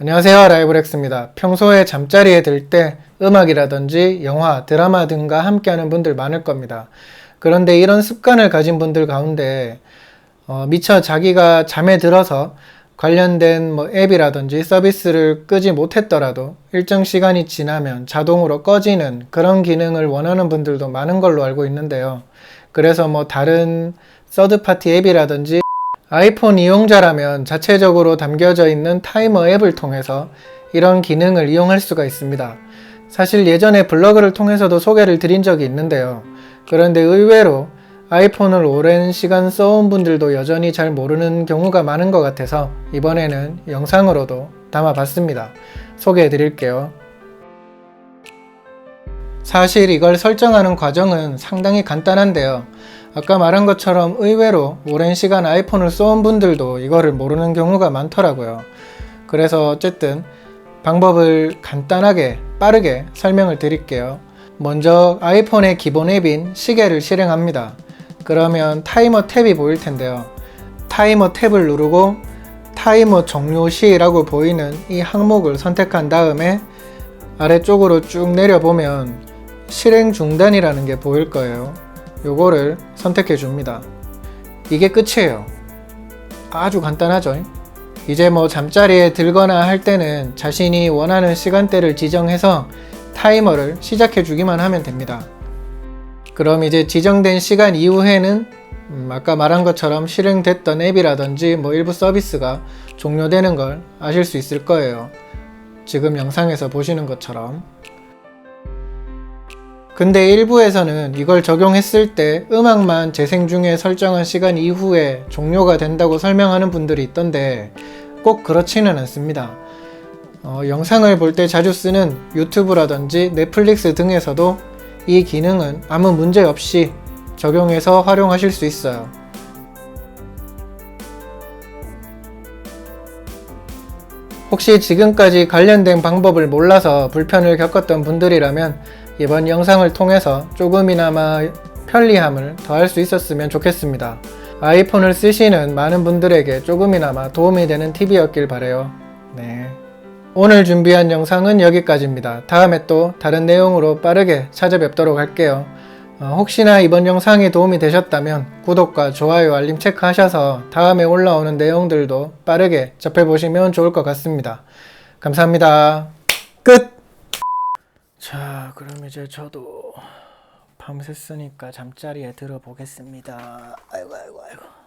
안녕하세요 라이브렉스입니다. 평소에 잠자리에 들 때 음악이라든지 영화, 드라마 등과 함께하는 분들 많을 겁니다. 그런데 이런 습관을 가진 분들 가운데 어, 미처 자기가 잠에 들어서 관련된 뭐 앱이라든지 서비스를 끄지 못했더라도 일정 시간이 지나면 자동으로 꺼지는 그런 기능을 원하는 분들도 많은 걸로 알고 있는데요. 그래서 뭐 다른 서드파티 앱이라든지 아이폰 이용자라면 자체적으로 담겨져 있는 타이머 앱을 통해서 이런 기능을 이용할 수가 있습니다. 사실 예전에 블로그를 통해서도 소개를 드린 적이 있는데요. 그런데 의외로 아이폰을 오랜 시간 써온 분들도 여전히 잘 모르는 경우가 많은 것 같아서 이번에는 영상으로도 담아봤습니다. 소개해 드릴게요. 사실 이걸 설정하는 과정은 상당히 간단한데요. 아까 말한 것처럼 의외로 오랜 시간 아이폰을 써온 분들도 이거를 모르는 경우가 많더라고요. 그래서 어쨌든 방법을 간단하게 빠르게 설명을 드릴게요. 먼저 아이폰의 기본 앱인 시계를 실행합니다. 그러면 타이머 탭이 보일 텐데요. 타이머 탭을 누르고 타이머 종료 시라고 보이는 이 항목을 선택한 다음에 아래쪽으로 쭉 내려보면 실행 중단이라는 게 보일 거예요. 요거를 선택해 줍니다. 이게 끝이에요. 아주 간단하죠? 이제 뭐 잠자리에 들거나 할 때는 자신이 원하는 시간대를 지정해서 타이머를 시작해 주기만 하면 됩니다. 그럼 이제 지정된 시간 이후에는 음, 아까 말한 것처럼 실행됐던 앱이라든지 뭐 일부 서비스가 종료되는 걸 아실 수 있을 거예요. 지금 영상에서 보시는 것처럼. 근데 일부에서는 이걸 적용했을 때 음악만 재생 중에 설정한 시간 이후에 종료가 된다고 설명하는 분들이 있던데 꼭 그렇지는 않습니다. 어, 영상을 볼 때 자주 쓰는 유튜브라든지 넷플릭스 등에서도 이 기능은 아무 문제 없이 적용해서 활용하실 수 있어요. 혹시 지금까지 관련된 방법을 몰라서 불편을 겪었던 분들이라면 이번 영상을 통해서 조금이나마 편리함을 더할 수 있었으면 좋겠습니다. 아이폰을 쓰시는 많은 분들에게 조금이나마 도움이 되는 팁이었길 바래요. 네. 오늘 준비한 영상은 여기까지입니다. 다음에 또 다른 내용으로 빠르게 찾아뵙도록 할게요. 어, 혹시나 이번 영상이 도움이 되셨다면 구독과 좋아요, 알림 체크하셔서 다음에 올라오는 내용들도 빠르게 접해보시면 좋을 것 같습니다. 감사합니다. 끝! 자, 그럼 이제 저도 밤샜으니까 잠자리에 들어보겠습니다. 아이고, 아이고, 아이고.